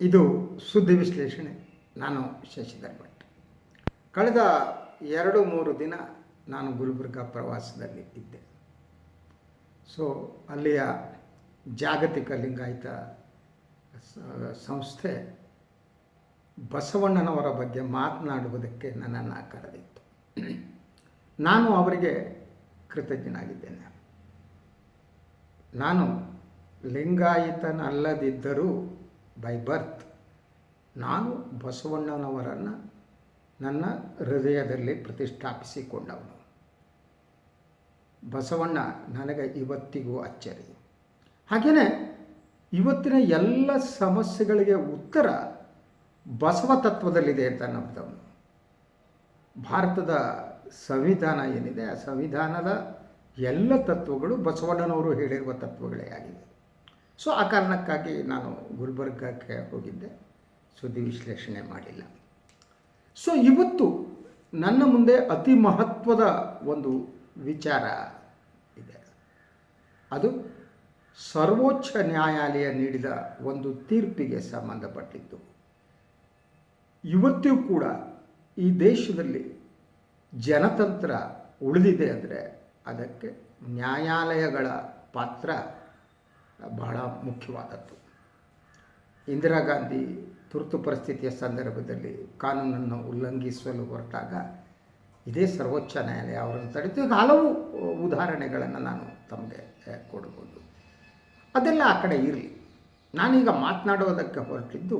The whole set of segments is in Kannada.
ಇದು ಸುದ್ದಿ ವಿಶ್ಲೇಷಣೆ. ನಾನು ಶಶಿಧರ್ ಭಟ್. ಕಳೆದ ಎರಡು ಮೂರು ದಿನ ನಾನು ಗುಲ್ಬರ್ಗ ಪ್ರವಾಸದಲ್ಲಿ ಇದ್ದೆ. ಸೊ ಅಲ್ಲಿಯ ಜಾಗತಿಕ ಲಿಂಗಾಯತ ಸಂಸ್ಥೆ ಬಸವಣ್ಣನವರ ಬಗ್ಗೆ ಮಾತನಾಡುವುದಕ್ಕೆ ನನ್ನನ್ನು ಕರೆದಿತ್ತು. ನಾನು ಅವರಿಗೆ ಕೃತಜ್ಞನಾಗಿದ್ದೇನೆ. ನಾನು ಲಿಂಗಾಯತನಲ್ಲದಿದ್ದರೂ ಬೈ ಬರ್ತ್ ನಾನು ಬಸವಣ್ಣನವರನ್ನು ನನ್ನ ಹೃದಯದಲ್ಲಿ ಪ್ರತಿಷ್ಠಾಪಿಸಿಕೊಂಡವನು. ಬಸವಣ್ಣ ನನಗೆ ಇವತ್ತಿಗೂ ಅಚ್ಚರಿ. ಹಾಗೆಯೇ ಇವತ್ತಿನ ಎಲ್ಲ ಸಮಸ್ಯೆಗಳಿಗೆ ಉತ್ತರ ಬಸವ ತತ್ವದಲ್ಲಿದೆ ಅಂತ ನಂಬಿದವನು ಭಾರತದ ಸಂವಿಧಾನ ಏನಿದೆ, ಆ ಸಂವಿಧಾನದ ಎಲ್ಲ ತತ್ವಗಳು ಬಸವಣ್ಣನವರು ಹೇಳಿರುವ ತತ್ವಗಳೇ ಆಗಿವೆ. ಸೊ ಆ ಕಾರಣಕ್ಕಾಗಿ ನಾನು ಗುಲ್ಬರ್ಗಕ್ಕೆ ಹೋಗಿದ್ದೆ. ಸುದ್ದಿ ವಿಶ್ಲೇಷಣೆ ಮಾಡಿಲ್ಲ. ಸೊ ಇವತ್ತು ನನ್ನ ಮುಂದೆ ಅತಿ ಮಹತ್ವದ ಒಂದು ವಿಚಾರ ಇದೆ. ಅದು ಸರ್ವೋಚ್ಚ ನ್ಯಾಯಾಲಯ ನೀಡಿದ ಒಂದು ತೀರ್ಪಿಗೆ ಸಂಬಂಧಪಟ್ಟಿದ್ದು. ಇವತ್ತಿಗೂ ಕೂಡ ಈ ದೇಶದಲ್ಲಿ ಜನತಂತ್ರ ಉಳಿದಿದೆ ಅಂದರೆ ಅದಕ್ಕೆ ನ್ಯಾಯಾಲಯಗಳ ಪಾತ್ರ ಬಹಳ ಮುಖ್ಯವಾದದ್ದು. ಇಂದಿರಾ ಗಾಂಧಿ ತುರ್ತು ಪರಿಸ್ಥಿತಿಯ ಸಂದರ್ಭದಲ್ಲಿ ಕಾನೂನನ್ನು ಉಲ್ಲಂಘಿಸಲು ಹೊರಟಾಗ ಇದೇ ಸರ್ವೋಚ್ಚ ನ್ಯಾಯಾಲಯ ಅವರನ್ನು ತಡೆದು ಹಲವು ಉದಾಹರಣೆಗಳನ್ನು ನಾನು ತಮಗೆ ಕೊಡ್ಬೋದು ಅದೆಲ್ಲ ಆ ಕಡೆ ಇರಲಿ. ನಾನೀಗ ಮಾತನಾಡೋದಕ್ಕೆ ಹೊರಟಿದ್ದು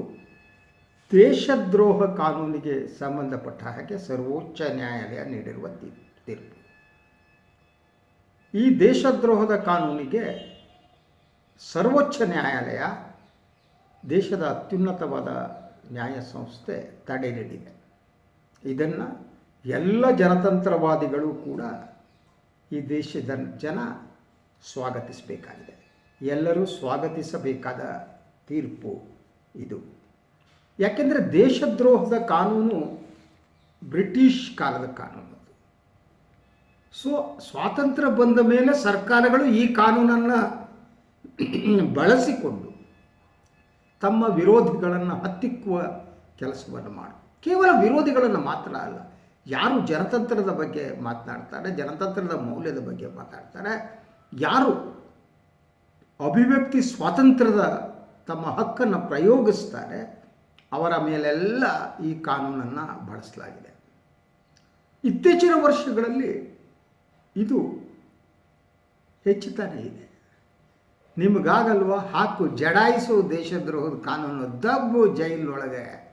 ದೇಶದ್ರೋಹ ಕಾನೂನಿಗೆ ಸಂಬಂಧಪಟ್ಟ ಹಾಗೆ ಸರ್ವೋಚ್ಚ ನ್ಯಾಯಾಲಯ ನೀಡಿರುವ ತೀರ್ಪು. ಈ ದೇಶದ್ರೋಹದ ಕಾನೂನಿಗೆ ಸರ್ವೋಚ್ಚ ನ್ಯಾಯಾಲಯ ದೇಶದ ಅತ್ಯುನ್ನತವಾದ ನ್ಯಾಯ ಸಂಸ್ಥೆ ತಡೆ ನೀಡಿದೆ. ಇದನ್ನು ಎಲ್ಲ ಜನತಂತ್ರವಾದಿಗಳು ಕೂಡ ಈ ದೇಶದ ಜನ ಸ್ವಾಗತಿಸಬೇಕಾಗಿದೆ. ಎಲ್ಲರೂ ಸ್ವಾಗತಿಸಬೇಕಾದ ತೀರ್ಪು ಇದು. ಯಾಕೆಂದರೆ ದೇಶದ್ರೋಹದ ಕಾನೂನು ಬ್ರಿಟಿಷ್ ಕಾಲದ ಕಾನೂನು. ಸೊ, ಸ್ವಾತಂತ್ರ್ಯ ಬಂದ ಮೇಲೆ ಸರ್ಕಾರಗಳು ಈ ಕಾನೂನನ್ನು ಬಳಸಿಕೊಂಡು ತಮ್ಮ ವಿರೋಧಿಗಳನ್ನು ಹತ್ತಿಕ್ಕುವ ಕೆಲಸವನ್ನು ಮಾಡು. ಕೇವಲ ವಿರೋಧಿಗಳನ್ನು ಮಾತ್ರ ಅಲ್ಲ, ಯಾರು ಜನತಂತ್ರದ ಬಗ್ಗೆ ಮಾತನಾಡ್ತಾರೆ, ಜನತಂತ್ರದ ಮೌಲ್ಯದ ಬಗ್ಗೆ ಮಾತಾಡ್ತಾರೆ ಯಾರು ಅಭಿವ್ಯಕ್ತಿ ಸ್ವಾತಂತ್ರ್ಯದ ತಮ್ಮ ಹಕ್ಕನ್ನು ಪ್ರಯೋಗಿಸ್ತಾರೆ, ಅವರ ಮೇಲೆಲ್ಲ ಈ ಕಾನೂನನ್ನು ಬಳಸಲಾಗಿದೆ. ಇತ್ತೀಚಿನ ವರ್ಷಗಳಲ್ಲಿ ಇದು ಹೆಚ್ಚುತ್ತಾನೇ ಇದೆ. ನಿಮಗಾಗಲ್ವ? ಹಾಕು. ಜಡಾಯಿಸು ದೇಶದ್ರೋಹದ ಕಾನೂನು. ದಬ್ಬು ಜೈಲೊಳಗೆ.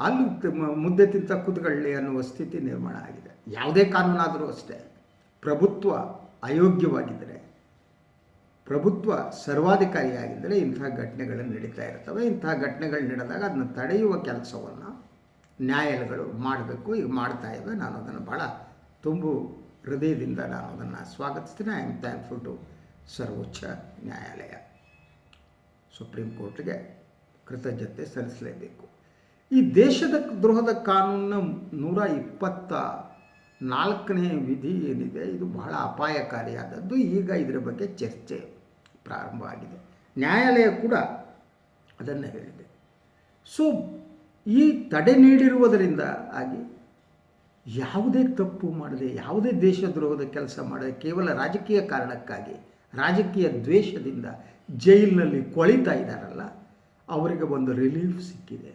ಅಲ್ಲಿ ಮುದ್ದೆ ತಿಂತ ಕೂತ್ಕೊಳ್ಳಿ ಅನ್ನುವ ಸ್ಥಿತಿ ನಿರ್ಮಾಣ ಆಗಿದೆ. ಯಾವುದೇ ಕಾನೂನಾದರೂ ಅಷ್ಟೇ. ಪ್ರಭುತ್ವ ಅಯೋಗ್ಯವಾಗಿದ್ದರೆ, ಪ್ರಭುತ್ವ ಸರ್ವಾಧಿಕಾರಿಯಾಗಿದ್ದರೆ ಇಂತಹ ಘಟನೆಗಳು ನಡೀತಾ ಇರ್ತವೆ. ಇಂತಹ ಘಟನೆಗಳು ನಡೆದಾಗ ಅದನ್ನು ತಡೆಯುವ ಕೆಲಸವನ್ನು ನ್ಯಾಯಾಲಯಗಳು ಮಾಡಬೇಕು. ಈಗ ಮಾಡ್ತಾ ನಾನು ಅದನ್ನು ಭಾಳ ತುಂಬು ಹೃದಯದಿಂದ ನಾನು ಅದನ್ನು ಸ್ವಾಗತಿಸ್ತೀನಿ. ಐ ಆಮ್ ಥ್ಯಾಂಕ್ಫುಲ್ ಟು ಸರ್ವೋಚ್ಚ ನ್ಯಾಯಾಲಯ. ಸುಪ್ರೀಂ ಕೋರ್ಟ್ಗೆ ಕೃತಜ್ಞತೆ ಸಲ್ಲಿಸಲೇಬೇಕು. ಈ ದೇಶದ ದ್ರೋಹದ ಕಾನೂನಿನ ನೂರ ಇಪ್ಪತ್ತ ನಾಲ್ಕನೇ ವಿಧಿ ಏನಿದೆ, ಇದು ಬಹಳ ಅಪಾಯಕಾರಿಯಾದದ್ದು. ಈಗ ಇದರ ಬಗ್ಗೆ ಚರ್ಚೆ ಪ್ರಾರಂಭ ಆಗಿದೆ. ನ್ಯಾಯಾಲಯ ಕೂಡ ಅದನ್ನು ಹೇಳಿದೆ. ಸೊ, ಈ ತಡೆ ನೀಡಿರುವುದರಿಂದ ಆಗಿ ಯಾವುದೇ ತಪ್ಪು ಮಾಡದೆ, ಯಾವುದೇ ದೇಶದ್ರೋಹದ ಕೆಲಸ ಮಾಡದೆ, ಕೇವಲ ರಾಜಕೀಯ ಕಾರಣಕ್ಕಾಗಿ ರಾಜಕೀಯ ದ್ವೇಷದಿಂದ ಜೈಲಿನಲ್ಲಿ ಕೊಳಿತಾ ಇದ್ದಾರಲ್ಲ, ಅವರಿಗೆ ಒಂದು ರಿಲೀಫ್ ಸಿಕ್ಕಿದೆ.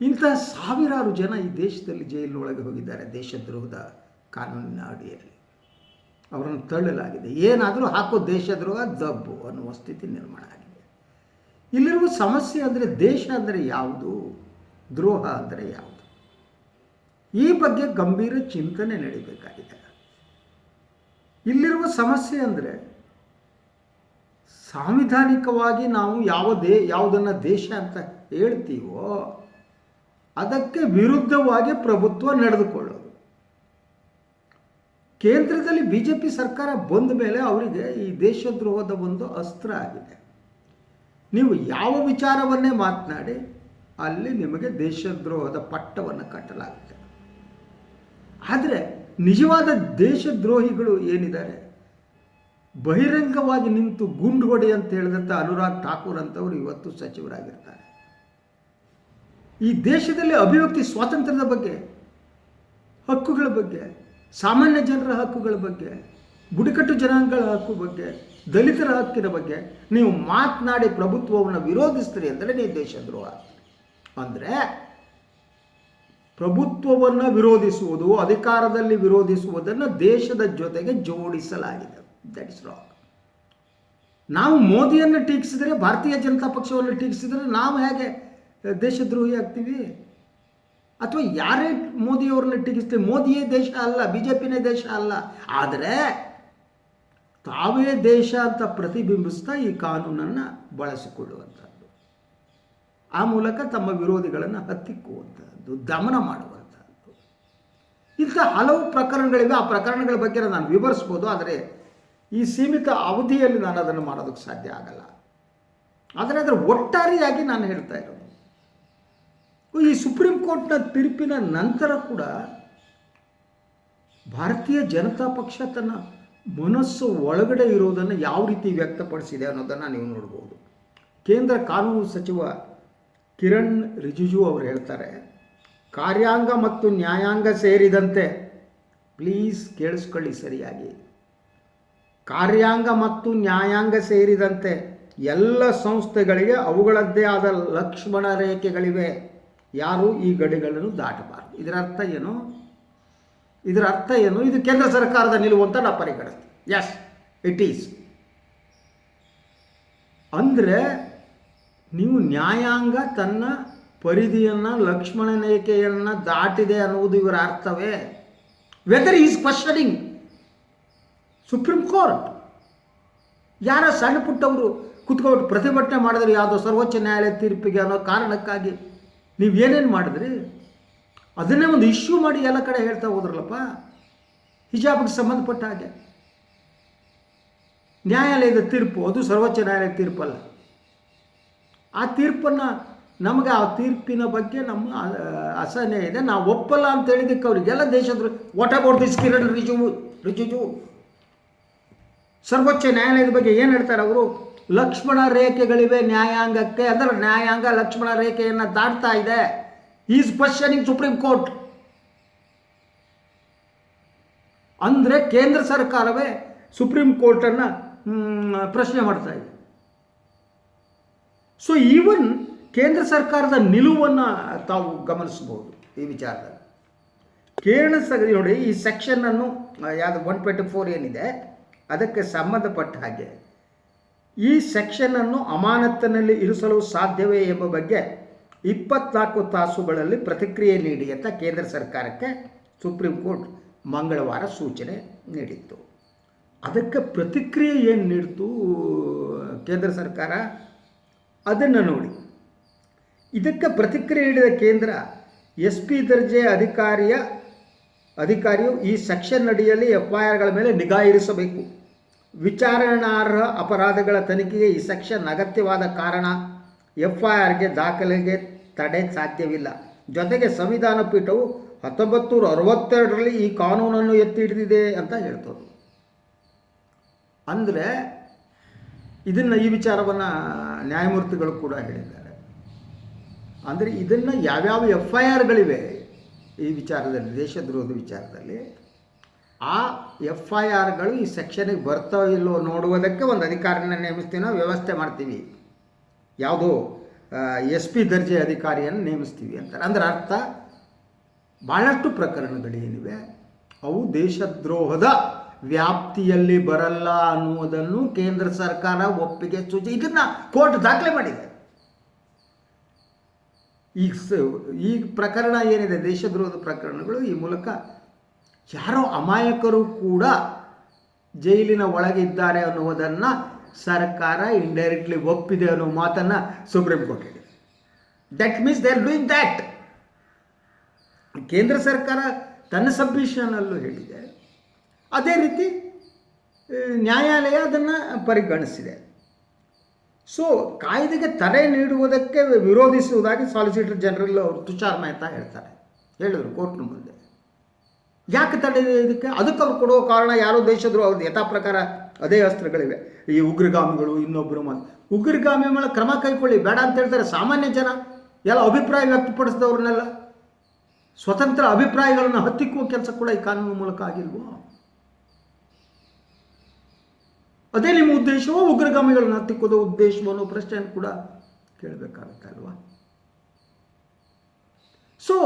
ಇಂಥ ಸಾವಿರಾರು ಜನ ಈ ದೇಶದಲ್ಲಿ ಜೈಲಿನೊಳಗೆ ಹೋಗಿದ್ದಾರೆ ದೇಶದ್ರೋಹದ ಕಾನೂನಿನ ಅಡಿಯಲ್ಲಿ. ಅವರನ್ನು ತಳ್ಳಲಾಗಿದೆ. ಏನಾದರೂ ಹಾಕೋ ದೇಶದ್ರೋಹ ದಬ್ಬು ಅನ್ನುವ ಸ್ಥಿತಿ ನಿರ್ಮಾಣ ಆಗಿದೆ. ಇಲ್ಲಿರುವ ಸಮಸ್ಯೆ ಅಂದರೆ ದೇಶ ಅಂದರೆ ಯಾವುದು? ದ್ರೋಹ ಅಂದರೆ ಯಾವುದು? ಈ ಬಗ್ಗೆ ಗಂಭೀರ ಚಿಂತನೆ ನಡೀಬೇಕಾಗಿದೆ. ಇಲ್ಲಿರುವ ಸಮಸ್ಯೆ ಅಂದರೆ ಸಾಂವಿಧಾನಿಕವಾಗಿ ನಾವು ಯಾವ ದೇ, ಯಾವುದನ್ನು ದೇಶ ಅಂತ ಹೇಳ್ತೀವೋ ಅದಕ್ಕೆ ವಿರುದ್ಧವಾಗಿ ಪ್ರಭುತ್ವ ನಡೆದುಕೊಳ್ಳೋದು. ಕೇಂದ್ರದಲ್ಲಿ ಬಿ ಜೆ ಪಿ ಸರ್ಕಾರ ಬಂದ ಮೇಲೆ ಅವರಿಗೆ ಈ ದೇಶದ್ರೋಹದ ಒಂದು ಅಸ್ತ್ರ ಆಗಿದೆ. ನೀವು ಯಾವ ವಿಚಾರವನ್ನೇ ಮಾತನಾಡಿ ಅಲ್ಲಿ ನಿಮಗೆ ದೇಶದ್ರೋಹದ ಪಟ್ಟವನ್ನು ಕಟ್ಟಲಾಗುತ್ತೆ. ಆದರೆ ನಿಜವಾದ ದೇಶದ್ರೋಹಿಗಳು ಏನಿದ್ದಾರೆ? ಬಹಿರಂಗವಾಗಿ ನಿಂತು ಗುಂಡುಗೊಡೆ ಅಂತ ಹೇಳಿದಂಥ ಅನುರಾಗ್ ಠಾಕೂರ್ ಅಂತವರು ಇವತ್ತು ಸಚಿವರಾಗಿರ್ತಾರೆ. ಈ ದೇಶದಲ್ಲಿ ಅಭಿವ್ಯಕ್ತಿ ಸ್ವಾತಂತ್ರ್ಯದ ಬಗ್ಗೆ, ಹಕ್ಕುಗಳ ಬಗ್ಗೆ, ಸಾಮಾನ್ಯ ಜನರ ಹಕ್ಕುಗಳ ಬಗ್ಗೆ, ಬುಡಕಟ್ಟು ಜನಾಂಗಗಳ ಹಕ್ಕು ಬಗ್ಗೆ, ದಲಿತರ ಹಕ್ಕಿನ ಬಗ್ಗೆ ನೀವು ಮಾತನಾಡಿ ಪ್ರಭುತ್ವವನ್ನು ವಿರೋಧಿಸ್ತೀರಿ ಅಂದರೆ ನೀವು ದೇಶದ್ರೋಹ. ಅಂದರೆ ಪ್ರಭುತ್ವವನ್ನು ವಿರೋಧಿಸುವುದು, ಅಧಿಕಾರದಲ್ಲಿ ವಿರೋಧಿಸುವುದನ್ನು ದೇಶದ ಜೊತೆಗೆ ಜೋಡಿಸಲಾಗಿದೆ. ದಟ್ ಇಸ್ ರಾಂಗ್ ನಾವು ಮೋದಿಯನ್ನು ಟೀಕಿಸಿದರೆ, ಭಾರತೀಯ ಜನತಾ ಪಕ್ಷವನ್ನು ಟೀಕಿಸಿದರೆ ನಾವು ಹೇಗೆ ದೇಶದ್ರೋಹಿ ಆಗ್ತೀವಿ? ಅಥವಾ ಯಾರೇ ಮೋದಿಯವ್ರನ್ನ ಟೀಕಿಸ್ತೀವಿ ಮೋದಿಯೇ ದೇಶ ಅಲ್ಲ ಬಿ ಜೆ ಪಿನೇ ದೇಶ ಅಲ್ಲ. ಆದರೆ ತಾವೇ ದೇಶ ಅಂತ ಪ್ರತಿಬಿಂಬಿಸ್ತಾ ಈ ಕಾನೂನನ್ನು ಬಳಸಿಕೊಳ್ಳುವಂಥದ್ದು. ಆ ಮೂಲಕ ತಮ್ಮ ವಿರೋಧಿಗಳನ್ನು ಹತ್ತಿಕ್ಕುವಂಥದ್ದು ದಮನ ಮಾಡುವಂಥದ್ದು ಇಂಥ ಹಲವು ಪ್ರಕರಣಗಳಿವೆ. ಆ ಪ್ರಕರಣಗಳ ಬಗ್ಗೆ ನಾನು ವಿವರಿಸ್ಬೋದು, ಆದರೆ ಈ ಸೀಮಿತ ಅವಧಿಯಲ್ಲಿ ನಾನು ಅದನ್ನು ಮಾಡೋದಕ್ಕೆ ಸಾಧ್ಯ ಆಗಲ್ಲ. ಆದರೆ ಅದರ ಒಟ್ಟಾರೆಯಾಗಿ ನಾನು ಹೇಳ್ತಾ ಇರೋದು. ಈ ಸುಪ್ರೀಂ ಕೋರ್ಟ್ನ ತೀರ್ಪಿನ ನಂತರ ಕೂಡ ಭಾರತೀಯ ಜನತಾ ಪಕ್ಷ ತನ್ನ ಮನಸ್ಸು ಒಳಗಡೆ ಇರೋದನ್ನು ಯಾವ ರೀತಿ ವ್ಯಕ್ತಪಡಿಸಿದೆ ಅನ್ನೋದನ್ನು ನೀವು ನೋಡ್ಬೋದು. ಕೇಂದ್ರ ಕಾನೂನು ಸಚಿವ ಕಿರಣ್ ರಿಜಿಜು ಅವರು ಹೇಳ್ತಾರೆ, ಕಾರ್ಯಾಂಗ ಮತ್ತು ನ್ಯಾಯಾಂಗ ಸೇರಿದಂತೆ ಪ್ಲೀಸ್ ಕೇಳಿಸ್ಕೊಳ್ಳಿ ಸರಿಯಾಗಿ. ಕಾರ್ಯಾಂಗ ಮತ್ತು ನ್ಯಾಯಾಂಗ ಸೇರಿದಂತೆ ಎಲ್ಲ ಸಂಸ್ಥೆಗಳಿಗೆ ಅವುಗಳದ್ದೇ ಆದ ಲಕ್ಷ್ಮಣ ರೇಖೆಗಳಿವೆ. ಯಾರು ಈ ಗಡಿಗಳನ್ನು ದಾಟಬಾರದು. ಇದರ ಅರ್ಥ ಏನು? ಇದರ ಅರ್ಥ ಏನು? ಇದು ಕೇಂದ್ರ ಸರ್ಕಾರದ ನಿಲುವು ಅಂತ ನಾವು ಪರಿಗಣಿಸ್ತೀವಿ ಎಸ್ ಇಟ್ ಈಸ್ ಅಂದರೆ ನೀವು ನ್ಯಾಯಾಂಗ ತನ್ನ ಪರಿಧಿಯನ್ನು ಲಕ್ಷ್ಮಣ ನೇಕೆಯನ್ನು ದಾಟಿದೆ ಅನ್ನುವುದು ಇವರ ಅರ್ಥವೇ? Whether is questioning Supreme Court ಯಾರ ಸಣ್ಣ ಪುಟ್ಟವರು ಕುತ್ಕೊಂಡು ಪ್ರತಿಭಟನೆ ಮಾಡಿದ್ರೆ ಯಾವುದೋ ಸರ್ವೋಚ್ಚ ನ್ಯಾಯಾಲಯ ತೀರ್ಪಿಗೆ ಅನ್ನೋ ಕಾರಣಕ್ಕಾಗಿ ನೀವು ಏನೇನು ಮಾಡಿದ್ರಿ? ಅದನ್ನೇ ಒಂದು ಇಶ್ಯೂ ಮಾಡಿ ಎಲ್ಲ ಕಡೆ ಹೇಳ್ತಾ ಹೋದ್ರಲ್ಲಪ್ಪ. ಹಿಜಾಬ್ಗೆ ಸಂಬಂಧಪಟ್ಟ ಹಾಗೆ. ನ್ಯಾಯಾಲಯದ ತೀರ್ಪು, ಅದು ಸರ್ವೋಚ್ಚ ನ್ಯಾಯಾಲಯ ತೀರ್ಪಲ್ಲ. ಆ ತೀರ್ಪನ್ನು ನಮಗೆ ಆ ತೀರ್ಪಿನ ಬಗ್ಗೆ ನಮ್ಮ ಅಸಹನೆ ಇದೆ. ನಾವು ಒಪ್ಪಲ್ಲ ಅಂತ ಹೇಳಿದಕ್ಕೆ ಅವರಿಗೆಲ್ಲ ದೇಶದ what about this Kiran Riju, Rijiju. ಸರ್ವೋಚ್ಚ ನ್ಯಾಯಾಲಯದ ಬಗ್ಗೆ ಏನು ಹೇಳ್ತಾರೆ ಅವರು? ಲಕ್ಷ್ಮಣ ರೇಖೆಗಳಿವೆ ನ್ಯಾಯಾಂಗಕ್ಕೆ. ಅದರ ನ್ಯಾಯಾಂಗ ಲಕ್ಷ್ಮಣ ರೇಖೆಯನ್ನು ದಾಟ್ತಾ ಇದೆ. ಈಸ್ ಕ್ವಶನಿಂಗ್ ಸುಪ್ರೀಂ ಕೋರ್ಟ್ ಅಂದರೆ ಕೇಂದ್ರ ಸರ್ಕಾರವೇ ಸುಪ್ರೀಂ ಕೋರ್ಟನ್ನು ಪ್ರಶ್ನೆ ಮಾಡ್ತಾ ಇದೆ. ಸೊ ಈವನ್ ಕೇಂದ್ರ ಸರ್ಕಾರದ ನಿಲುವನ್ನು ತಾವು ಗಮನಿಸಬಹುದು ಈ ವಿಚಾರದಲ್ಲಿ ಕೇರಳ ಸ ನೋಡಿ ಈ ಸೆಕ್ಷನನ್ನು ಯಾವುದು ಒನ್ ಟ್ವೆಂಟಿ ಫೋರ್ ಏನಿದೆ ಅದಕ್ಕೆ ಸಂಬಂಧಪಟ್ಟ ಹಾಗೆ ಈ ಸೆಕ್ಷನನ್ನು ಅಮಾನತ್ತಿನಲ್ಲಿ ಇರಿಸಲು ಸಾಧ್ಯವೇ ಎಂಬ ಬಗ್ಗೆ ಇಪ್ಪತ್ನಾಲ್ಕು ತಾಸುಗಳಲ್ಲಿ ಪ್ರತಿಕ್ರಿಯೆ ನೀಡಿ ಅಂತ ಕೇಂದ್ರ ಸರ್ಕಾರಕ್ಕೆ ಸುಪ್ರೀಂ ಕೋರ್ಟ್ ಮಂಗಳವಾರ ಸೂಚನೆ ನೀಡಿತ್ತು ಅದಕ್ಕೆ ಪ್ರತಿಕ್ರಿಯೆ ಏನು ನೀಡಿತು ಕೇಂದ್ರ ಸರ್ಕಾರ ಅದನ್ನು ನೋಡಿ. ಇದಕ್ಕೆ ಪ್ರತಿಕ್ರಿಯೆ ನೀಡಿದ ಕೇಂದ್ರ ಎಸ್ ಪಿ ದರ್ಜೆ ಅಧಿಕಾರಿಯ ಅಧಿಕಾರಿಯು ಈ ಸೆಕ್ಷನ್ ಅಡಿಯಲ್ಲಿ ಆರ್ಗಳ ಮೇಲೆ ನಿಗಾ ಇರಿಸಬೇಕು. ವಿಚಾರಣಾರ್ಹ ಅಪರಾಧಗಳ ತನಿಖೆಗೆ ಈ ಸೆಕ್ಷನ್ ಅಗತ್ಯವಾದ ಕಾರಣ ಎಫ್ ಐ ಆರ್ಗೆ ದಾಖಲೆಗೆ ತಡೆ ಸಾಧ್ಯವಿಲ್ಲ. ಜೊತೆಗೆ ಸಂವಿಧಾನ ಪೀಠವು ಹತ್ತೊಂಬತ್ತು ನೂರ ಅರವತ್ತೆರಡರಲ್ಲಿ ಈ ಕಾನೂನನ್ನು ಎತ್ತಿ ಹಿಡಿದಿದೆ ಅಂತ ಹೇಳ್ತದೆ. ಅಂದರೆ ಇದನ್ನು ಈ ವಿಚಾರವನ್ನು ನ್ಯಾಯಮೂರ್ತಿಗಳು ಕೂಡ ಹೇಳಿದ್ದಾರೆ. ಅಂದರೆ ಇದನ್ನು ಯಾವ್ಯಾವ ಎಫ್ ಐ ಆರ್ಗಳಿವೆ ಈ ವಿಚಾರದಲ್ಲಿ, ದೇಶದ್ರೋಹದ ವಿಚಾರದಲ್ಲಿ, ಆ ಎಫ್ ಐ ಆರ್ಗಳು ಈ ಸೆಕ್ಷನಿಗೆ ಬರ್ತಾವೋ ಇಲ್ಲೋ ನೋಡುವುದಕ್ಕೆ ಒಂದು ಅಧಿಕಾರಿನ ನೇಮಿಸ್ತೀವಿ ವ್ಯವಸ್ಥೆ ಮಾಡ್ತೀವಿ. ಯಾವುದೋ ಎಸ್ ಪಿ ದರ್ಜೆ ಅಧಿಕಾರಿಯನ್ನು ನೇಮಿಸ್ತೀವಿ ಅಂತಾರೆ ಅಂದ್ರೆ ಅರ್ಥ ಭಾಳಷ್ಟು ಪ್ರಕರಣಗಳೇನಿವೆ. ಅವು ದೇಶದ್ರೋಹದ ವ್ಯಾಪ್ತಿಯಲ್ಲಿ ಬರಲ್ಲ ಅನ್ನುವುದನ್ನು ಕೇಂದ್ರ ಸರ್ಕಾರ ಒಪ್ಪಿಗೆ ಸೂಚಿ ಇದನ್ನು ಕೋರ್ಟ್ ದಾಖಲೆ ಮಾಡಿದೆ. ಈ ಈ ಪ್ರಕರಣ ಏನಿದೆ, ದೇಶದ್ರೋಹದ ಪ್ರಕರಣಗಳು ಈ ಮೂಲಕ ಯಾರೋ ಅಮಾಯಕರು ಕೂಡ ಜೈಲಿನ ಒಳಗಿದ್ದಾರೆ ಅನ್ನುವುದನ್ನು ಸರ್ಕಾರ ಇಂಡೈರೆಕ್ಟ್ಲಿ ಒಪ್ಪಿದೆ ಅನ್ನೋ ಮಾತನ್ನು ಸುಪ್ರೀಂ ಕೋರ್ಟ್ ಹೇಳಿದೆ. That means they are doing that ಕೇಂದ್ರ ಸರ್ಕಾರ ತನ್ನ ಸಬ್ಮಿಷನಲ್ಲೂ ಹೇಳಿದೆ. ಅದೇ ರೀತಿ ನ್ಯಾಯಾಲಯ ಅದನ್ನು ಪರಿಗಣಿಸಿದೆ. ಸೊ ಕಾಯ್ದೆಗೆ ತಡೆ ನೀಡುವುದಕ್ಕೆ ವಿರೋಧಿಸುವುದಾಗಿ ಸಾಲಿಸಿಟರ್ ಜನರಲ್ ಅವರು ತುಷಾರ್ ಮೆಹ್ತಾ ಹೇಳ್ತಾರೆ. ಹೇಳಿದರು ಕೋರ್ಟ್ನ ಮುಂದೆ. ಯಾಕೆ ತಡೆ ಇದಕ್ಕೆ? ಅದಕ್ಕೆ ಅವ್ರು ಕೊಡುವ ಕಾರಣ ಯಾರೋ ದೇಶದ್ರು ಅವ್ರದ್ದು ಯಥಾ ಪ್ರಕಾರ ಅದೇ ಅಸ್ತ್ರಗಳಿವೆ. ಈ ಉಗ್ರಗಾಮಿಗಳು ಇನ್ನೊಬ್ಬರು ಮತ್ತು ಉಗ್ರಗಾಮಿ ಮೇಲೆ ಕ್ರಮ ಕೈಗೊಳ್ಳಿ ಬೇಡ ಅಂತ ಹೇಳ್ತಾರೆ ಸಾಮಾನ್ಯ ಜನ. ಎಲ್ಲ ಅಭಿಪ್ರಾಯ ವ್ಯಕ್ತಪಡಿಸಿದವ್ರನ್ನೆಲ್ಲ. ಸ್ವತಂತ್ರ ಅಭಿಪ್ರಾಯಗಳನ್ನು ಹತ್ತಿಕ್ಕುವ ಕೆಲಸ ಕೂಡ ಈ ಕಾನೂನು ಮೂಲಕ ಆಗಿಲ್ವೋ? ಅದೇ ನಿಮ್ಮ ಉದ್ದೇಶವೋ ಉಗ್ರಗಾಮಿಗಳನ್ನ ಹತ್ತಿಕ್ಕೋದು ಉದ್ದೇಶವೋ ಅನ್ನೋ ಪ್ರಶ್ನೆಯನ್ನು ಕೂಡ ಕೇಳಬೇಕಾಗುತ್ತೆ ಅಲ್ವಾ? ಸೊ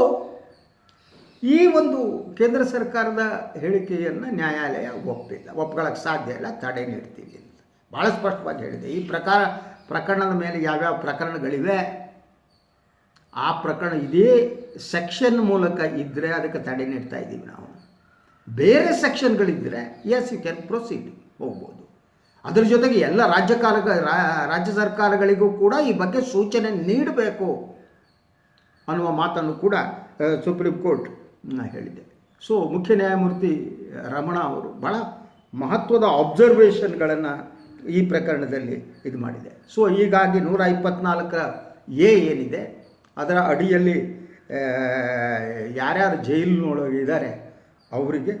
ಈ ಒಂದು ಕೇಂದ್ರ ಸರ್ಕಾರದ ಹೇಳಿಕೆಯನ್ನು ನ್ಯಾಯಾಲಯ ಒಪ್ಪಿಲ್ಲ. ಒಪ್ಕೊಳ್ಳೋಕ್ಕೆ ಸಾಧ್ಯ ಇಲ್ಲ, ತಡೆ ನೀಡ್ತೀವಿ ಅಂತ. ಭಾಳ ಸ್ಪಷ್ಟವಾಗಿ ಹೇಳಿದೆ. ಈ ಪ್ರಕಾರ ಪ್ರಕರಣದ ಮೇಲೆ ಯಾವ್ಯಾವ ಪ್ರಕರಣಗಳಿವೆ, ಆ ಪ್ರಕರಣ ಇದೇ ಸೆಕ್ಷನ್ ಮೂಲಕ ಇದ್ದರೆ ಅದಕ್ಕೆ ತಡೆ ನೀಡ್ತಾ ಇದ್ದೀವಿ ನಾವು. ಬೇರೆ ಸೆಕ್ಷನ್ಗಳಿದ್ದರೆ ಎಸ್ ಯು ಕ್ಯಾನ್ ಪ್ರೊಸೀಡ್ ಹೋಗ್ಬೋದು. ಅದರ ಜೊತೆಗೆ ಎಲ್ಲ ರಾಜ್ಯ ರಾಜ್ಯ ಸರ್ಕಾರಗಳಿಗೂ ಕೂಡ ಈ ಬಗ್ಗೆ ಸೂಚನೆ ನೀಡಬೇಕು ಅನ್ನುವ ಮಾತನ್ನು ಕೂಡ ಸುಪ್ರೀಂ ಕೋರ್ಟ್ ಹೇಳಿದೆ. ಸೊ, ಮುಖ್ಯ ನ್ಯಾಯಮೂರ್ತಿ ರಮಣ ಅವರು ಭಾಳ ಮಹತ್ವದ ಅಬ್ಸರ್ವೇಷನ್ಗಳನ್ನು ಈ ಪ್ರಕರಣದಲ್ಲಿ ಇದು ಮಾಡಿದೆ. ಸೊ, ಹೀಗಾಗಿ ನೂರ ಇಪ್ಪತ್ನಾಲ್ಕರ ಎ ಏನಿದೆ, ಅದರ ಅಡಿಯಲ್ಲಿ ಯಾರ್ಯಾರು ಜೈಲಿನೊಳಗೆ ಇದ್ದಾರೆ ಅವರಿಗೆ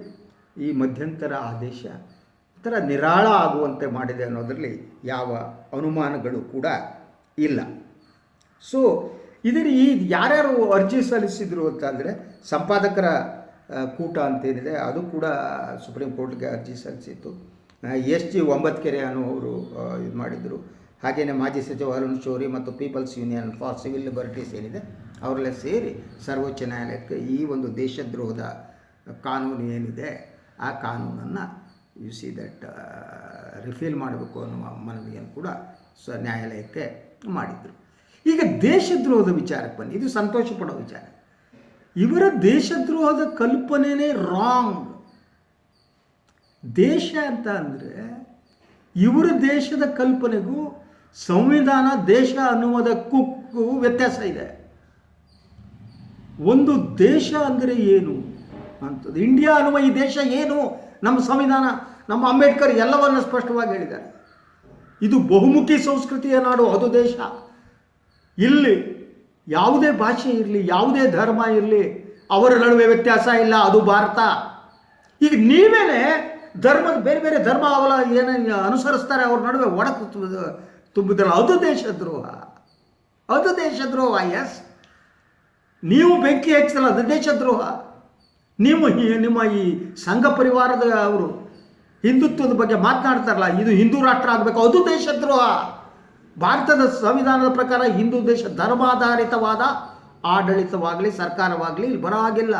ಈ ಮಧ್ಯಂತರ ಆದೇಶ ಥರ ನಿರಾಳ ಆಗುವಂತೆ ಮಾಡಿದೆ ಅನ್ನೋದರಲ್ಲಿ ಯಾವ ಅನುಮಾನಗಳು ಕೂಡ ಇಲ್ಲ. ಸೊ ಇದರ ಈ ಯಾರ್ಯಾರು ಅರ್ಜಿ ಸಲ್ಲಿಸಿದರು ಅಂತಂದರೆ ಸಂಪಾದಕರ ಕೂಟ ಅಂತೇನಿದೆ ಅದು ಕೂಡ ಸುಪ್ರೀಂ ಕೋರ್ಟ್ಗೆ ಅರ್ಜಿ ಸಲ್ಲಿಸಿತ್ತು. ಎಸ್ ಜಿ ಒಂಬತ್ಕೆರೆ ಅನ್ನೋರು ಇದು ಮಾಡಿದರು. ಹಾಗೆಯೇ ಮಾಜಿ ಸಚಿವ ಅರುಣ್ ಶೌರಿ ಮತ್ತು People's Union for Civil Liberties ಏನಿದೆ, ಅವರೆಲ್ಲ ಸೇರಿ ಸರ್ವೋಚ್ಚ ನ್ಯಾಯಾಲಯಕ್ಕೆ ಈ ಒಂದು ದೇಶದ್ರೋಹದ ಕಾನೂನು ಏನಿದೆ, ಆ ಕಾನೂನನ್ನು ಯು ಸಿ ದಟ್ ರಿಫೀಲ್ ಮಾಡಬೇಕು ಅನ್ನುವ ಮನವಿಯನ್ನು ಕೂಡ ಸ, ನ್ಯಾಯಾಲಯಕ್ಕೆ ಮಾಡಿದರು. ಈಗ ದೇಶದ್ರೋಹದ ವಿಚಾರಕ್ಕೆ ಬನ್ನಿ. ಇದು ಸಂತೋಷ ಪಡೋ ವಿಚಾರ. ಇವರ ದೇಶದ್ರೋಹದ ಕಲ್ಪನೆನೇ ರಾಂಗ್ ದೇಶ ಅಂತ ಅಂದರೆ ಇವರ ದೇಶದ ಕಲ್ಪನೆಗೂ ಸಂವಿಧಾನ, ದೇಶ ಅನ್ನುವುದಕ್ಕೂ ವ್ಯತ್ಯಾಸ ಇದೆ. ಒಂದು ದೇಶ ಅಂದರೆ ಏನು ಅಂತದ್ದು? ಇಂಡಿಯಾ ಅನ್ನುವ ಈ ದೇಶ ಏನು? ನಮ್ಮ ಸಂವಿಧಾನ ನಮ್ಮ ಅಂಬೇಡ್ಕರ್ ಎಲ್ಲವನ್ನು ಸ್ಪಷ್ಟವಾಗಿ ಹೇಳಿದ್ದಾರೆ. ಇದು ಬಹುಮುಖಿ ಸಂಸ್ಕೃತಿಯ ನಾಡು, ಅದು ದೇಶ. ಇಲ್ಲಿ ಯಾವುದೇ ಭಾಷೆ ಇರಲಿ, ಯಾವುದೇ ಧರ್ಮ ಇರಲಿ, ಅವರ ನಡುವೆ ವ್ಯತ್ಯಾಸ ಇಲ್ಲ, ಅದು ಭಾರತ. ಈಗ ನೀವೇನೆ ಧರ್ಮದ, ಬೇರೆ ಬೇರೆ ಧರ್ಮ ಅವಲ ಏನೇನು ಅನುಸರಿಸ್ತಾರೆ, ಅವ್ರ ನಡುವೆ ಒಡಕು ತುಂಬಿದ್ರಲ್ಲ ಅದು ದೇಶದ್ರೋಹ ಅದು ದೇಶದ್ರೋಹ ಎಸ್ ನೀವು ಬೆಂಕಿ ಹೆಚ್ಚಲ್ಲ, ಅದು ದೇಶದ್ರೋಹ ನೀವು ನಿಮ್ಮ ಈ ಸಂಘ ಪರಿವಾರದ ಅವರು ಹಿಂದುತ್ವದ ಬಗ್ಗೆ ಮಾತನಾಡ್ತಾರಲ್ಲ, ಇದು ಹಿಂದೂ ರಾಷ್ಟ್ರ ಆಗಬೇಕು, ಅದು ದೇಶದ್ರೋಹ. ಭಾರತದ ಸಂವಿಧಾನದ ಪ್ರಕಾರ ಹಿಂದೂ ದೇಶ ಧರ್ಮಾಧಾರಿತವಾದ, ಆಡಳಿತವಾಗಲಿ, ಸರ್ಕಾರವಾಗಲಿ ಇಲ್ಲಿ ಬರೋ ಹಾಗಿಲ್ಲ.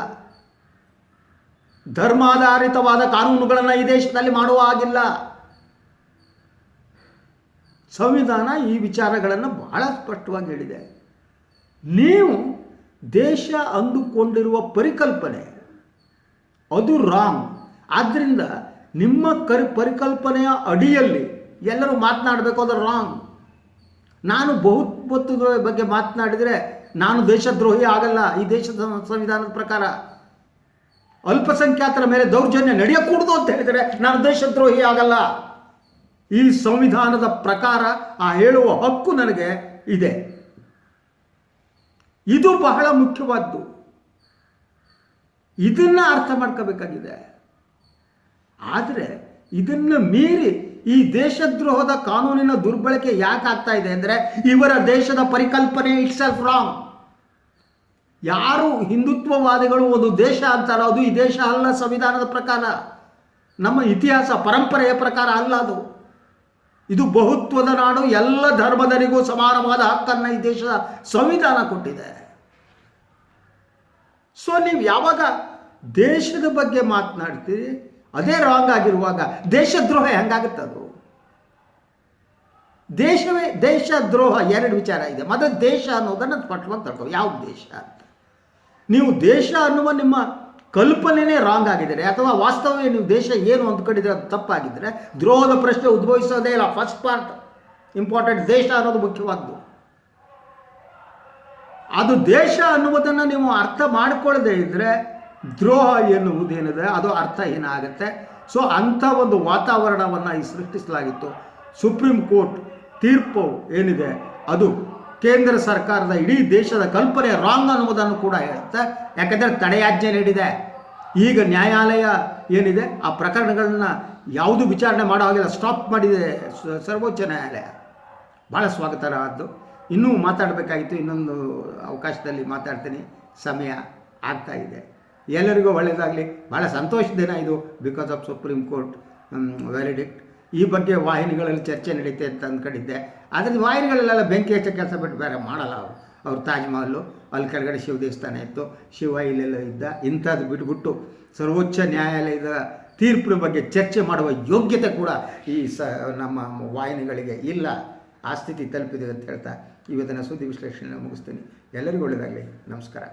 ಧರ್ಮಾಧಾರಿತವಾದ ಕಾನೂನುಗಳನ್ನು ಈ ದೇಶದಲ್ಲಿ ಮಾಡುವ ಹಾಗಿಲ್ಲ. ಸಂವಿಧಾನ ಈ ವಿಚಾರಗಳನ್ನು ಬಹಳ ಸ್ಪಷ್ಟವಾಗಿ ಹೇಳಿದೆ. ನೀವು ದೇಶ ಅಂದುಕೊಂಡಿರುವ ಪರಿಕಲ್ಪನೆ, ಅದು ರಾಂಗ್ ಆದ್ದರಿಂದ ನಿಮ್ಮ ಕರಿ ಪರಿಕಲ್ಪನೆಯ ಅಡಿಯಲ್ಲಿ ಎಲ್ಲರೂ ಮಾತನಾಡಬೇಕು ಅದು ರಾಂಗ್ ನಾನು ಬಹುತ್ವದ ಬಗ್ಗೆ ಮಾತನಾಡಿದರೆ ನಾನು ದೇಶದ್ರೋಹಿ ಆಗಲ್ಲ. ಈ ದೇಶದ ಸಂವಿಧಾನದ ಪ್ರಕಾರ ಅಲ್ಪಸಂಖ್ಯಾತರ ಮೇಲೆ ದೌರ್ಜನ್ಯ ನಡೆಯಕೂಡದು ಅಂತ ಹೇಳಿದರೆ ನಾನು ದೇಶದ್ರೋಹಿ ಆಗಲ್ಲ. ಈ ಸಂವಿಧಾನದ ಪ್ರಕಾರ ಆ ಹೇಳುವ ಹಕ್ಕು ನನಗೆ ಇದೆ. ಇದು ಬಹಳ ಮುಖ್ಯವಾದ್ದು. ಇದನ್ನ ಅರ್ಥ ಮಾಡ್ಕೋಬೇಕಾಗಿದೆ. ಆದರೆ ಇದನ್ನು ಮೀರಿ ಈ ದೇಶದ್ರೋಹದ ಕಾನೂನಿನ ದುರ್ಬಳಕೆ ಯಾಕೆ ಆಗ್ತಾ ಇದೆ ಅಂದರೆ ಇವರ ದೇಶದ ಪರಿಕಲ್ಪನೆ ಇಟ್ಸ್ ಎಲ್ಫ್ ರಾಂಗ್ ಯಾರು ಹಿಂದುತ್ವವಾದಿಗಳು ಒಂದು ದೇಶ ಅಂತಾರೋ ಅದು ಈ ದೇಶ ಅಲ್ಲ ಸಂವಿಧಾನದ ಪ್ರಕಾರ. ನಮ್ಮ ಇತಿಹಾಸ, ಪರಂಪರೆಯ ಪ್ರಕಾರ ಅಲ್ಲ ಅದು. ಇದು ಬಹುತ್ವದ ನಾಡು, ಎಲ್ಲ ಧರ್ಮದರಿಗೂ ಸಮಾನವಾದ ಹಕ್ಕನ್ನು ಈ ದೇಶದ ಸಂವಿಧಾನ ಕೊಟ್ಟಿದೆ. ಸೊ ನೀವು ಯಾವಾಗ ದೇಶದ ಬಗ್ಗೆ ಮಾತನಾಡ್ತೀರಿ? ಅದೇ ರಾಂಗ್ ಆಗಿರುವಾಗ ದೇಶದ್ರೋಹ ಹೆಂಗಾಗುತ್ತೆ ಅದು ದೇಶವೇ, ದೇಶದ್ರೋಹ ಎರಡು ವಿಚಾರ ಇದೆ. ಮತ್ತೆ ದೇಶ ಅನ್ನೋದನ್ನು ಪಟ್ಟವಾಗಿ ತಡ್ಕೋ. ಯಾವ ದೇಶ ಅಂತ? ನೀವು ದೇಶ ಅನ್ನುವ ನಿಮ್ಮ ಕಲ್ಪನೆನೇ ರಾಂಗ್ ಆಗಿದ್ದಾರೆ ಅಥವಾ ವಾಸ್ತವವೇ ನೀವು ದೇಶ ಏನು ಅಂದ್ಕೊಂಡಿದ್ರೆ ಅದು ತಪ್ಪಾಗಿದ್ದರೆ ದ್ರೋಹದ ಪ್ರಶ್ನೆ ಉದ್ಭವಿಸೋದೇ ಇಲ್ಲ. ಫಸ್ಟ್ ಪಾರ್ಟ್ ಇಂಪಾರ್ಟೆಂಟ್ ದೇಶ ಅನ್ನೋದು ಮುಖ್ಯವಾದ್ದು. ಅದು ದೇಶ ಅನ್ನುವುದನ್ನು ನೀವು ಅರ್ಥ ಮಾಡಿಕೊಳ್ಳದೇ ಇದ್ದರೆ ದ್ರೋಹ ಎನ್ನುವುದೇನಿದೆ ಅದು ಅರ್ಥ ಏನಾಗುತ್ತೆ? ಸೊ ಅಂಥ ಒಂದು ವಾತಾವರಣವನ್ನು ಈ ಸೃಷ್ಟಿಸಲಾಗಿತ್ತು. ಸುಪ್ರೀಂ ಕೋರ್ಟ್ ತೀರ್ಪು ಏನಿದೆ, ಅದು ಕೇಂದ್ರ ಸರ್ಕಾರದ ಇಡೀ ದೇಶದ ಕಲ್ಪನೆ ರಾಂಗ್ ಅನ್ನುವುದನ್ನು ಕೂಡ ಹೇಳುತ್ತೆ. ಯಾಕಂದರೆ ತಡೆಯಾಜ್ಞೆ ನೀಡಿದೆ. ಈಗ ನ್ಯಾಯಾಲಯ ಏನಿದೆ, ಆ ಪ್ರಕರಣಗಳನ್ನ ಯಾವುದು ವಿಚಾರಣೆ ಮಾಡೋ ಹಾಗಿಲ್ಲ ಸ್ಟಾಪ್ ಮಾಡಿದೆ. ಸರ್ವೋಚ್ಚ ನ್ಯಾಯಾಲಯ. ಭಾಳ ಸ್ವಾಗತಾರ್ಹದ್ದು ಇನ್ನೂ ಮಾತಾಡಬೇಕಾಗಿತ್ತು, ಇನ್ನೊಂದು ಅವಕಾಶದಲ್ಲಿ ಮಾತಾಡ್ತೀನಿ. ಸಮಯ ಆಗ್ತಾ ಇದೆ. ಎಲ್ಲರಿಗೂ ಒಳ್ಳೆಯದಾಗಲಿ ಭಾಳ ಸಂತೋಷದ ದಿನ ಇದು. Because of Supreme Court verdict ಈ ಬಗ್ಗೆ ವಾಹಿನಿಗಳಲ್ಲಿ ಚರ್ಚೆ ನಡೀತೆ ಅಂತ ಅಂದ್ಕೊಂಡಿದ್ದೆ ಆದರೆ ವಾಹಿನಿಗಳಲ್ಲೆಲ್ಲ ಬೆಂಕಿ ಹಚ್ಚೋ ಕೆಲಸ ಬಿಟ್ಟು ಬೇರೆ ಮಾಡಲ್ಲ ಅವರು. ಅವ್ರು ತಾಜ್ ಮಹಲು, ಅಲ್ಲಿ ಕೆಳಗಡೆ ಶಿವ ದೇವಸ್ಥಾನ ಇತ್ತು. ಶಿವ ಇಲ್ಲೆಲ್ಲ ಇದ್ದ. ಇಂಥದ್ದು ಬಿಟ್ಬಿಟ್ಟು ಸರ್ವೋಚ್ಚ ನ್ಯಾಯಾಲಯದ ತೀರ್ಪಿನ ಬಗ್ಗೆ ಚರ್ಚೆ ಮಾಡುವ ಯೋಗ್ಯತೆ ಕೂಡ ಈ ಸ, ನಮ್ಮ ವಾಹಿನಿಗಳಿಗೆ ಇಲ್ಲ. ಆ ಸ್ಥಿತಿ ತಲುಪಿದೆ ಅಂತ ಹೇಳ್ತಾ ಇವತ್ತಿನ ಸುದ್ದಿ ವಿಶ್ಲೇಷಣೆ ಮುಗಿಸ್ತೀನಿ. ಎಲ್ಲರಿಗೂ ಒಳ್ಳೆಯದಾಗಲಿ ನಮಸ್ಕಾರ.